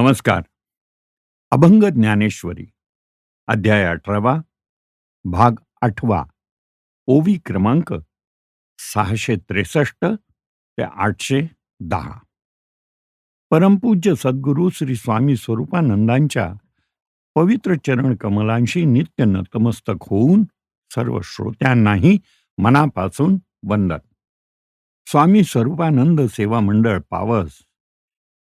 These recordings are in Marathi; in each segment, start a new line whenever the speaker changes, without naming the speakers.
नमस्कार. अभंग ज्ञानेश्वरी अध्याय अठरावा भाग आठवा ओवी क्रमांक सहाशे त्रेसष्ट ते आठशे दहा. परमपूज्य सद्गुरू श्री स्वामी स्वरूपानंदांच्या पवित्र चरण कमलांशी नित्य नतमस्तक होऊन सर्व श्रोत्यांनाही मनापासून वंदन. स्वामी स्वरूपानंद सेवा मंडळ पावस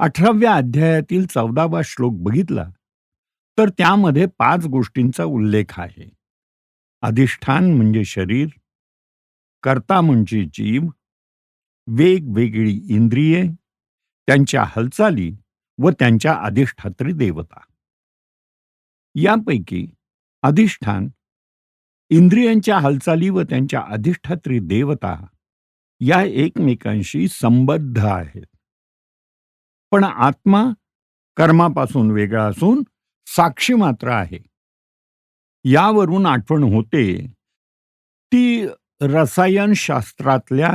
अठराव्या अध्यायातील चौदावा श्लोक बघितला तर त्यामध्ये पाच गोष्टींचा उल्लेख आहे. अधिष्ठान म्हणजे शरीर कर्ता म्हणजे जीव वेगवेगळी इंद्रिये त्यांच्या हालचाली व त्यांच्या अधिष्ठात्री देवता. यापैकी अधिष्ठान इंद्रियांच्या हालचाली व त्यांच्या अधिष्ठात्री देवता या एकमेकांशी संबद्ध आहेत. पण आत्मा कर्मापासून वेगळा असून साक्षी मात्र आहे. यावरून आठवण होते ती रसायनशास्त्रातल्या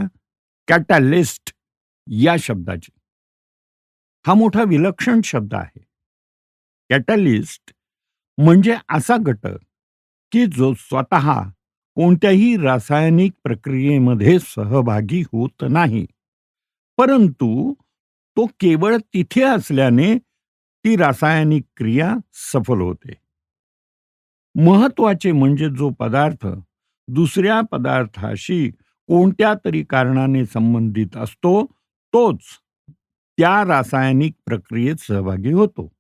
कॅटॅलिस्ट या शब्दाची. हा मोठा विलक्षण शब्द आहे. कॅटॅलिस्ट म्हणजे असा घटक की जो स्वतः कोणत्याही रासायनिक प्रक्रियेमध्ये सहभागी होत नाही परंतु तो केवळ तिथे असल्याने ती रासायनिक क्रिया सफल होते. महत्त्वाचे म्हणजे जो पदार्थ दुसऱ्या पदार्थाशी कोणत्या तरी कारणाने संबंधित असतो तोच त्या रासायनिक प्रक्रियेत सहभागी होतो.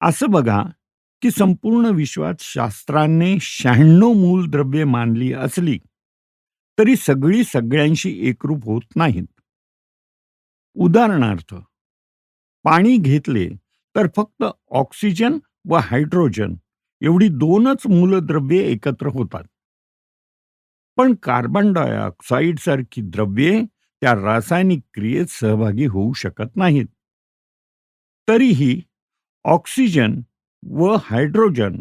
असं बघा की संपूर्ण विश्वात शास्त्रांनी शहाण्णव मूलद्रव्ये मानली असली तरी सगळी सगळ्यांशी एकरूप होत नाहीत. उदाहरणार्थ पाणी घेतले तर फक्त ऑक्सिजन व हायड्रोजन एवढी दोनच मूलद्रव्ये एकत्र होतात. पण कार्बन डायऑक्साईड सारखी द्रव्ये त्या रासायनिक क्रियेत सहभागी होऊ शकत नाहीत. तरीही ऑक्सिजन व हायड्रोजन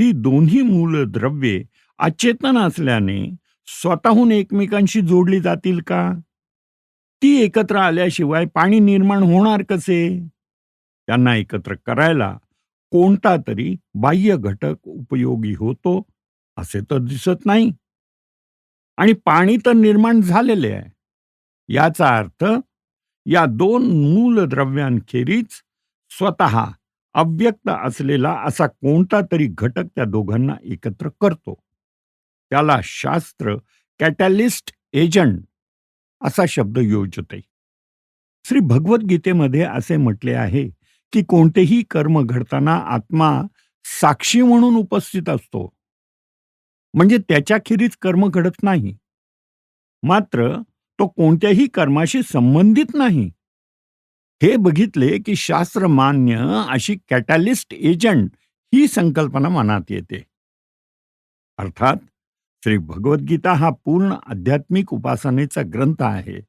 ही दोन्ही मूलद्रव्ये अचेतन असल्याने स्वतःहून एकमेकांशी जोडली जातील का? ती एकत्र आल्याशिवाय पाणी निर्माण होणार कसे? त्यांना एकत्र करायला कोणता तरी बाह्य घटक उपयोगी होतो असे तर दिसत नाही. आणि पाणी तर निर्माण झालेले आहे. याचा अर्थ या दोन मूलद्रव्यांखेरीज स्वतः अव्यक्त असलेला असा कोणता तरी घटक त्या दोघांना एकत्र करतो. त्याला शास्त्र कॅटॅलिस्ट एजंट असा शब्द योजते श्री भगवद्गीतेमध्ये असे म्हटले आहे की कोणतेही कर्म घडताना आत्मा साक्षी म्हणून उपस्थित असतो. म्हणजे त्याच्याखेरीज कर्म घडत नाही. मात्र तो कोणत्याही कर्माशी संबंधित नाही. हे बघितले की शास्त्र मान्य अशी कॅटॅलिस्ट एजंट ही संकल्पना मनात येते. अर्थात श्री भगवद्गीता हा पूर्ण आध्यात्मिक उपासनेचा ग्रंथ आहे.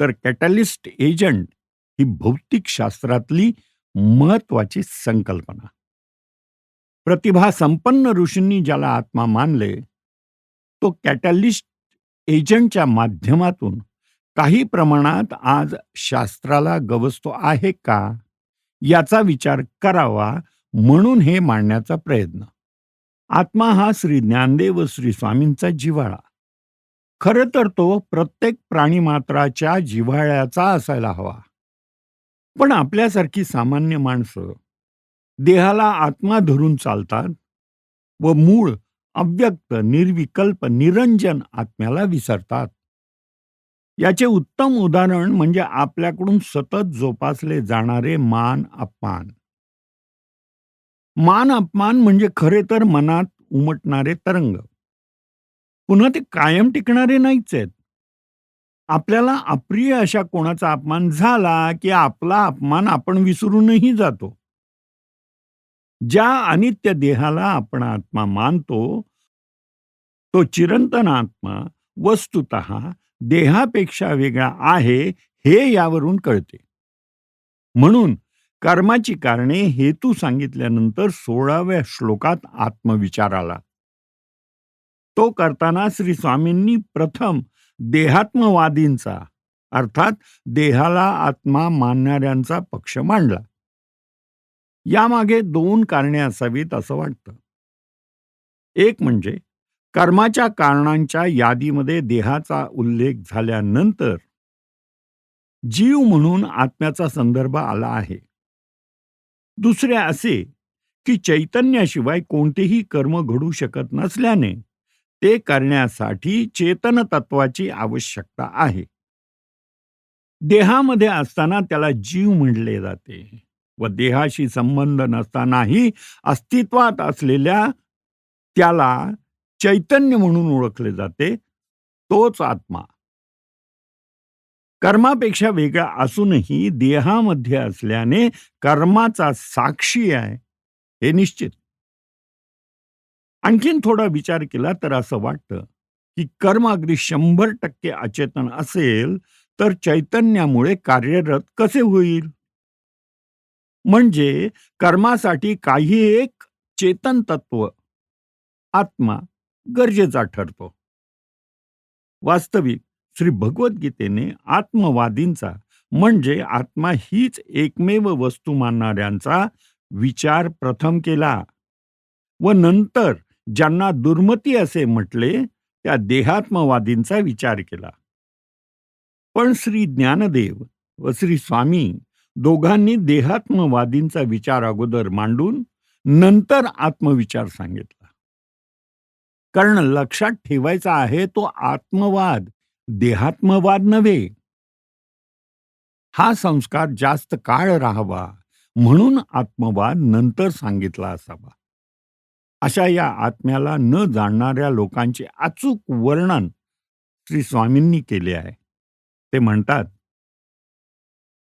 तर कॅटलिस्ट एजंट ही भौतिक शास्त्रातली महत्वाची संकल्पना. प्रतिभा संपन्न ऋषींनी ज्याला आत्मा मानले तो कॅटलिस्ट एजंटच्या माध्यमातून काही प्रमाणात आज शास्त्राला गवसतो आहे का याचा विचार करावा म्हणून हे मांडण्याचा प्रयत्न. आत्मा हा श्री ज्ञानदेव श्री स्वामींचा जिव्हाळा. खरं तर तो प्रत्येक प्राणीमात्राच्या जिव्हाळ्याचा असायला हवा. पण आपल्यासारखी सामान्य माणसं देहाला आत्मा धरून चालतात व मूळ अव्यक्त निर्विकल्प निरंजन आत्म्याला विसरतात. याचे उत्तम उदाहरण म्हणजे आपल्याकडून सतत जोपासले जाणारे मान अपमान. मान अपमान म्हणजे खरे तर मनात उमटणारे तरंग पुन्हा ते कायम टिकणारे नाहीच आहेत आपल्याला अप्रिय अशा कोणाचा अपमान झाला, की आपला अपमान आपण विसरूनही जातो. ज्या अनित्य देहाला आपण आत्मा मानतो, तो चिरंतन आत्मा वस्तुतः देहापेक्षा वेगळा आहे, हे यावरून कळते. म्हणून कर्माची कारणे हेतू सांगितल्यानंतर 16व्या श्लोकात आत्मविचार आला. तो करताना श्री स्वामींनी प्रथम देहात्मवादींचा अर्थात देहाला आत्मा मानणाऱ्यांचा पक्ष मांडला. यामागे दोन कारणे असावीत असं वाटतं. एक म्हणजे कर्माच्या कारणांच्या यादीमध्ये देहाचा उल्लेख झाल्यानंतर जीव म्हणून आत्म्याचा संदर्भ आला आहे. दुसरे असे की चैतन्याशिवाय कोणतेही कर्म घडू शकत नसल्याने ते करण्यासाठी चेतन तत्वाची आवश्यकता आहे. देहामध्ये असताना त्याला जीव म्हणले जाते व देहाशी संबंध नसतानाही अस्तित्वात असलेल्या त्याला चैतन्य म्हणून ओळखले जाते तोच आत्मा कर्मापेक्षा वेगळा असूनही देहामध्ये असल्याने कर्माचा साक्षी आहे हे निश्चित. आणखीन थोडा विचार केला तर असं वाटतं की कर्म अगदी शंभर टक्के अचेतन असेल तर चैतन्यामुळे कार्यरत कसे होईल? म्हणजे कर्मासाठी काही एक चेतन तत्व आत्मा गरजेचा ठरतो. वास्तविक श्री भगवद्गीतेने आत्मवादींचा म्हणजे आत्मा हीच एकमेव वस्तू मानणाऱ्यांचा विचार प्रथम केला. व नंतर ज्यांना दुर्मती असे म्हटले त्या देहात्मवादींचा विचार केला. पण श्री ज्ञानदेव व श्री स्वामी दोघांनी देहात्मवादींचा विचार अगोदर मांडून नंतर आत्मविचार सांगितला. कारण लक्षात ठेवायचा आहे तो आत्मवाद देहात्मवाद नव्हे. हा संस्कार जास्त काळ राहावा म्हणून आत्मवाद नंतर सांगितला असावा. अशा या आत्म्याला न जाणणाऱ्या लोकांचे अचूक वर्णन श्री स्वामींनी केले आहे. ते म्हणतात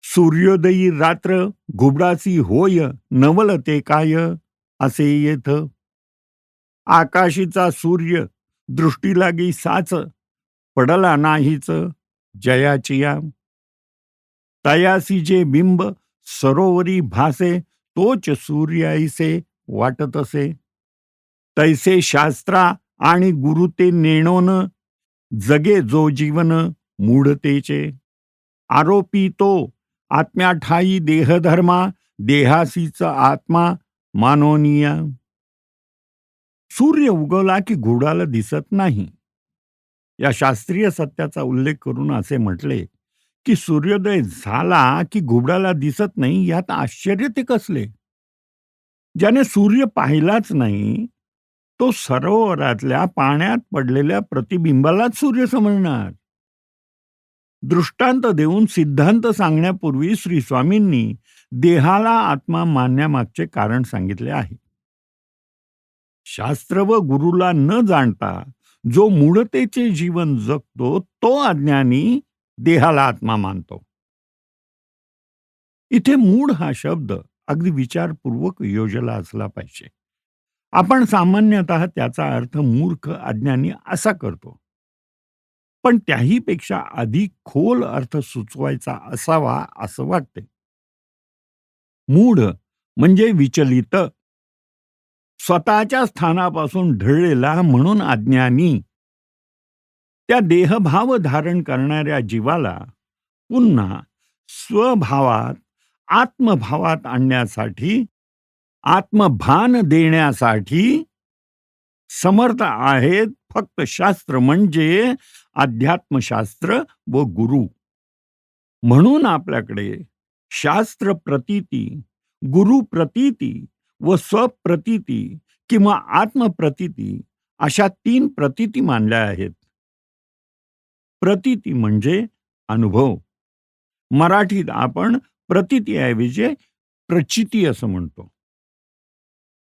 सूर्योदयी रात्र घुबडासी होय नवल ते काय असे येथ. आकाशीचा सूर्य दृष्टी लागी साच पडला नाहीच जयाचिया तयासी जे बिंब सरोवरी भासे तोच सूर्याईसे वाटत असे. तैसे शास्त्रा आणि गुरु ते नेणोन जगे जो जीवन मूढतेचे आरोपी तो आत्म्याठाई देहधर्मा देहासीच आत्मा मानोनिया. सूर्य उगवला की घोडाला दिसत नाही. या शास्त्रीय सत्याचा उल्लेख करून असे म्हटले की सूर्योदय झाला की घुबडाला दिसत नाही यात आश्चर्य ते कसले? ज्याने सूर्य पाहिलाच नाही तो सरोवरातल्या पाण्यात पडलेल्या प्रतिबिंबालाच सूर्य समजणार. दृष्टांत देऊन सिद्धांत सांगण्यापूर्वी श्री स्वामींनी देहाला आत्मा मानण्यामागचे कारण सांगितले आहे. शास्त्र व गुरुला न जाणता जो मूढतेचे जीवन जगतो तो अज्ञानी देहाला आत्मा मानतो. इथे मूढ हा शब्द अगदी विचारपूर्वक योजला असला पाहिजे. आपण सामान्यतः त्याचा अर्थ मूर्ख अज्ञानी असा करतो. पण त्याही पेक्षा अधिक खोल अर्थ सुचवायचा असावा असं वाटते. मूढ म्हणजे विचलित स्वतःच्या स्थानापासून ढळलेला म्हणून अज्ञानी. त्या देहभाव धारण करणाऱ्या जीवाला पुन्हा स्वभावात आत्मभावात आणण्यासाठी आत्मभान देण्यासाठी समर्थ आहेत फक्त शास्त्र म्हणजे अध्यात्मशास्त्र व गुरु. म्हणून आपल्याकडे शास्त्र प्रतीती गुरु प्रतीती व स्वप्रतिती किंवा आत्मप्रतीती अशा तीन प्रतीती मानल्या आहेत. प्रतिती म्हणजे अनुभव. मराठीत आपण प्रतितीऐवजी प्रचिती असं म्हणतो.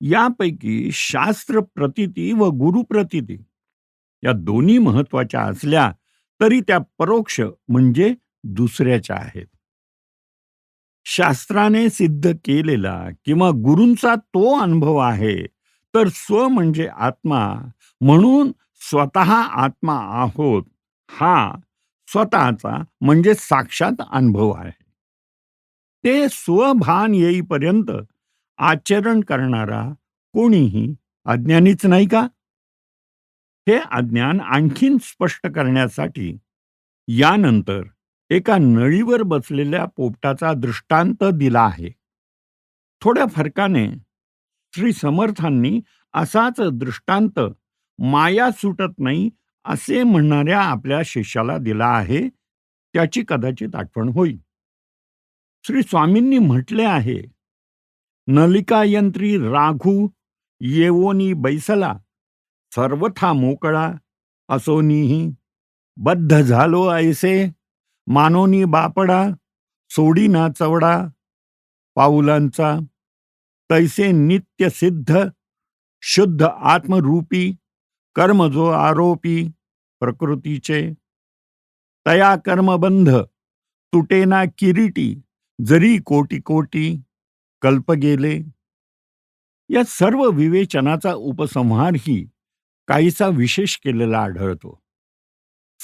यापैकी शास्त्र प्रतीती व गुरु प्रतीती या दोन्ही महत्त्वाच्या असल्या तरी त्या परोक्ष म्हणजे दुसऱ्याच्या आहेत. शास्त्राने सिद्ध केलेला किंवा गुरूंचा तो अनुभव आहे तर स्व म्हणजे आत्मा म्हणून स्वतः आत्मा आहोत हा स्वतःचा म्हणजे साक्षात अनुभव आहे. ते स्वभान येईपर्यंत आचरण करणारा कोणीही अज्ञानीच नाही का? हे अज्ञान आणखीन स्पष्ट करण्यासाठी यानंतर एका नळीवर बसलेल्या पोपटाचा दृष्टांत दिला आहे. थोड्या फरकाने श्री समर्थांनी असाच दृष्टांत माया सुटत नाही असे म्हणणाऱ्या आपल्या शिष्याला दिला आहे त्याची कदाचित आठवण होईल. श्री स्वामींनी म्हटले आहे नलिकायंत्री राघू येवोनी बैसला सर्वथा मोकळा असोनीही बद्ध झालो ऐसे मानोनी बापडा सोडीना चवडा पाऊलांचा तैसे नित्य सिद्ध शुद्ध आत्मरूपी कर्म जो आरोपी प्रकृतीचे. तया कर्मबंध तुटेना किरीटी जरी कोटी कोटी कल्प गेले. या सर्व विवेचनाचा उपसंहारही काहीसा विशेष केलेला आढळतो.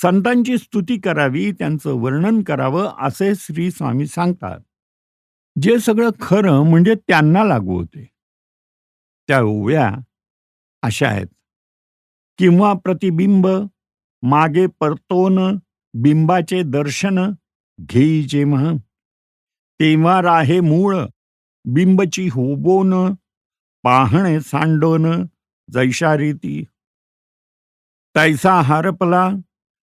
संतांची स्तुती करावी त्यांचं वर्णन करावं असे श्री स्वामी सांगतात. जे सगळं खरं म्हणजे त्यांना लागू होते. त्या ओव्या अशा आहेत. किंवा प्रतिबिंब मागे परतोन बिंबाचे दर्शन घेई जेव्हा तेव्हा राहे मूळ बिंबची होबोन पाहणे सांडोन जैशारीती. तैसा हरपला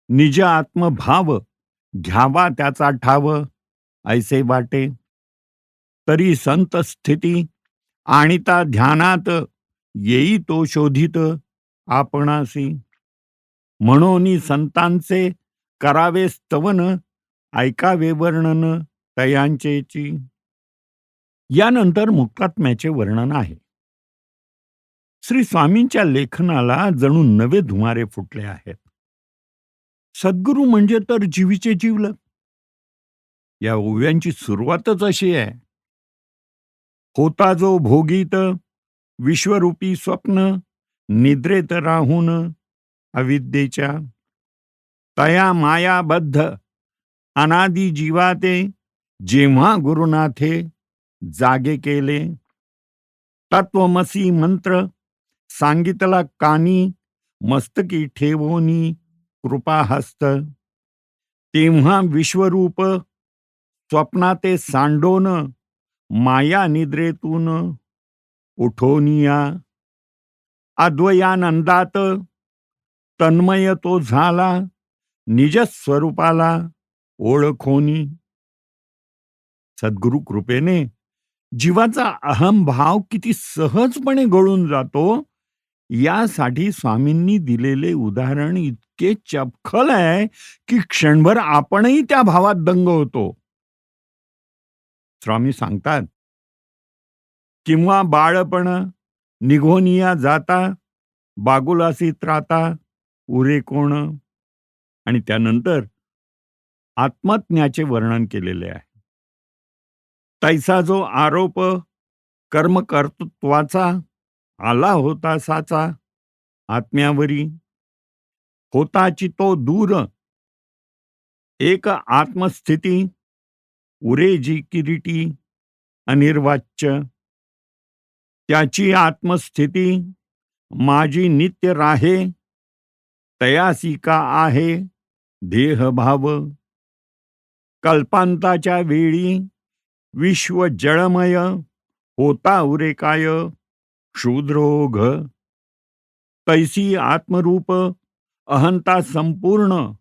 निज आत्मभाव घ्यावा त्याचा ठाव ऐसे वाटे. तरी संत स्थिती आणि ता ध्यानात येई तो शोधित आपणासी. म्हणून संतांचे करावे स्तवन ऐकावे वर्णन तयांचेची. यानंतर मुक्तात्म्याचे वर्णन आहे. श्री स्वामींच्या लेखनाला जणू नवे धुमारे फुटले आहेत. सद्गुरू म्हणजे तर जीवीचे जीवलं या ओव्यांची सुरुवातच अशी आहे. होता जो भोगीत विश्वरूपी स्वप्न निद्रेत राहून अविद्येच्या तया मायाबद्ध अनादि जीवाते जेव्हा गुरुनाथे जागे केले. तत्वमसी मंत्र सांगितला कानी मस्तकी ठेवोनी कृपाहस्त तेव्हा विश्वरूप स्वप्नाते सांडोन माया निद्रेतून उठोनिया. अद्वयानंदात तन्मय तो झाला निज स्वरूपाला ओळखोनी. सद्गुरु कृपेने जीवाचा अहमभाव किती सहजपणे गळून जातो यासाठी स्वामींनी दिलेले उदाहरण इतके चपखल आहे की क्षणभर आपणही त्या भावात दंग होतो. स्वामी सांगतात किंवा बाळपण निघोनिया जाता बागुलासी त्राता उरे कोण? आणि त्यानंतर आत्मज्ञाचे वर्णन केलेले आहे. तैसा जो आरोप कर्मकर्तृत्वाचा आला होता साचा आत्म्यावरी. होताची तो दूर. एक आत्मस्थिती. उरेजी किरीटी अनिर्वाच्य त्याची आत्मस्थिती माझी नित्य राहे. तयासी का आहे देहभाव कल्पांताच्या वेळी विश्व जळमय. होता उरे काय? शूद्रोघ तैसी आत्मरूप अहंता संपूर्ण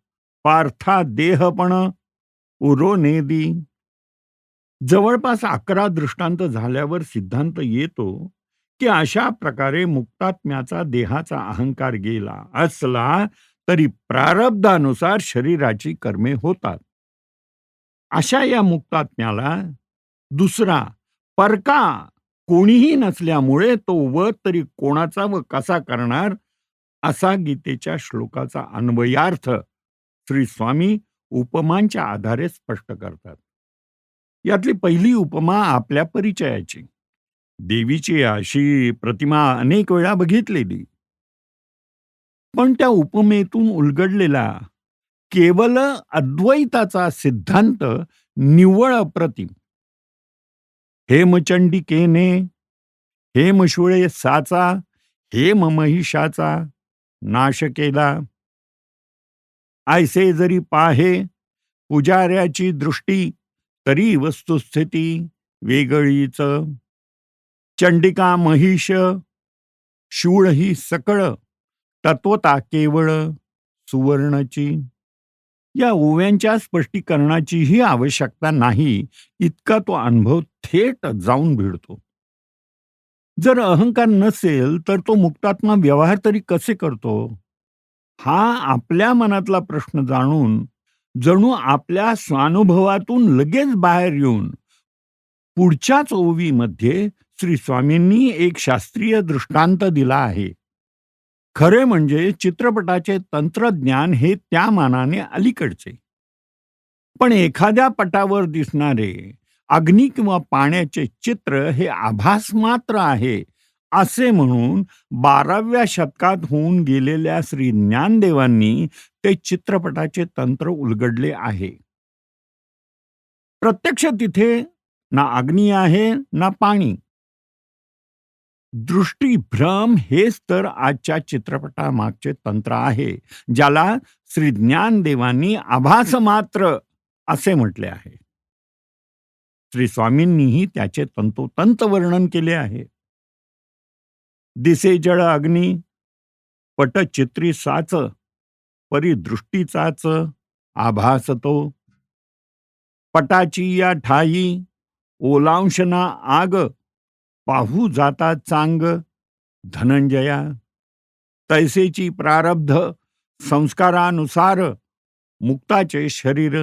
पार्था देहपण उरो नेदी। जवळपास अकरा दृष्टांत झाल्यावर सिद्धांत येतो की अशा प्रकारे मुक्तात्म्याचा देहाचा अहंकार गेला असला तरी प्रारब्धानुसार शरीराची कर्मे होतात. अशा या मुक्तात्म्याला दुसरा परका कोणीही नसल्यामुळे तो व तरी कोणाचा व कसा करणार असा गीतेच्या श्लोकाचा अन्वयार्थ श्री स्वामी उपमांच्या आधारे स्पष्ट करतात. यातली पहिली उपमा आपल्या परिचयाची. देवीची अशी प्रतिमा अनेक वेळा बघितलेली. पण त्या उपमेतून उलगडलेला केवळ अद्वैताचा सिद्धांत निव्वळ अप्रतिम. हेमचंडिकेने हेमशुळे साचा हेम महिषाचा नाश केला. आयसे जरी पाहे पुजाऱ्याची दृष्टी तरी वस्तुस्थिती वेगळीच. चंडिका महिष शूळ ही सकळ तत्वता केवळ सुवर्णची. या ओव्यांच्या स्पष्टीकरणाचीही आवश्यकता नाही इतका तो अनुभव थेट जाऊन भिडतो. जर अहंकार नसेल तर तो मुक्तात्मा व्यवहार तरी कसे करतो? हा आपल्या मनातला प्रश्न जाणून जणू आपल्या स्वानुभवातून लगेच बाहेर येऊन पुढच्याच ओवीमध्ये श्री स्वामींनी एक शास्त्रीय दृष्टांत दिला आहे. खरे म्हणजे चित्रपटाचे तंत्रज्ञान हे त्या मानाने अलीकडचे. पण एखाद्या पटावर दिसणारे अग्नी किंवा पाण्याचे चित्र हे आभास मात्र आहे असे म्हणून बाराव्या शतकात होऊन गेलेल्या श्री ज्ञानदेवांनी ते चित्रपटाचे तंत्र उलगडले आहे. प्रत्यक्ष तिथे ना अग्नी आहे ना पाणी. दृष्टीभ्रम हेच तर आजच्या चित्रपटामागचे तंत्र आहे ज्याला श्री ज्ञानदेवांनी आभास मात्र असे म्हटले आहे. श्री स्वामींनीही त्याचे तंतोतंत वर्णन केले आहे. दिसे जळ अग्नी पटचित्री साच परिदृष्टीचाच आभास तो. पटाची या ठाई ओलांशना आग पाहू जाता चांग धनंजया. तैसेची प्रारब्ध संस्कारानुसार मुक्ताचे शरीर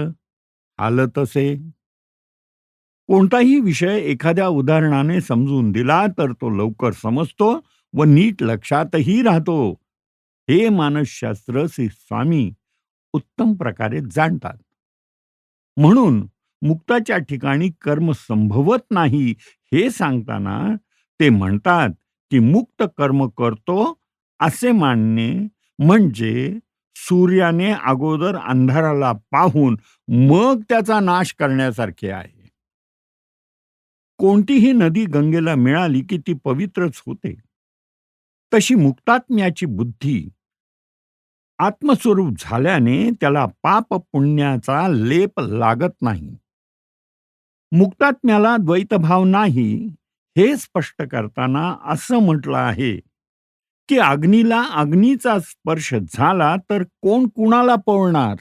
हालतसे कोणताही विषय एखाद्या उदाहरणाने समजून दिला तर तो लवकर समजतो व नीट लक्षातही राहतो. हे मानसशास्त्र श्री स्वामी उत्तम प्रकारे जाणतात. म्हणून मुक्ताच्या ठिकाणी कर्म संभवत नाही हे सांगताना ते म्हणतात की मुक्त कर्म करतो असे मानणे म्हणजे सूर्याने अगोदर अंधाराला पाहून मग त्याचा नाश करण्यासारखे आहे. कोणतीही नदी गंगेला मिळाली की ती पवित्रच होते. तशी मुक्तात्म्याची बुद्धी आत्मस्वरूप झाल्याने त्याला पाप पुण्याचा लेप लागत नाही. मुक्तात्म्याला द्वैतभाव नाही हे स्पष्ट करताना असं म्हटलं आहे की अग्नीला अग्नीचा स्पर्श झाला तर कोण कुणाला पळणार?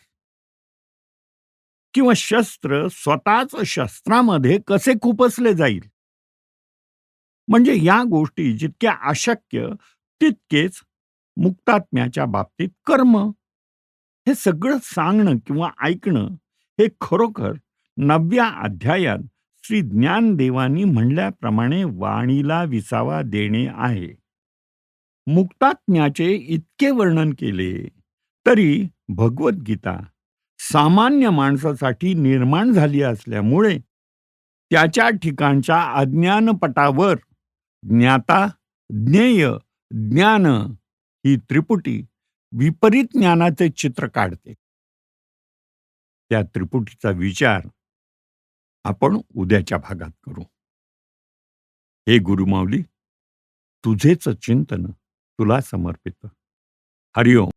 किंवा शस्त्र स्वतःच शस्त्रामध्ये कसे खुपसले जाईल? म्हणजे या गोष्टी जितक्या अशक्य तितकेच मुक्तात्म्याच्या बाबतीत कर्म. हे सगळं सांगणं किंवा ऐकणं हे खरोखर नवव्या अध्यायात श्री ज्ञानदेवानी म्हणल्याप्रमाणे वाणीला विसावा देणे आहे. मुक्तात्म्याचे इतके वर्णन केले तरी भगवद्गीता सामान्य माणसासाठी निर्माण झाली असल्यामुळे त्याच्या ठिकाणच्या अज्ञानपटावर ज्ञाता ज्ञेय ज्ञान ही त्रिपुटी विपरीत ज्ञानाचे चित्र काढते. त्या त्रिपुटीचा विचार आपण उद्याच्या भागात करू. हे गुरुमाऊली तुझेच चिंतन तुला समर्पित. हरिओम.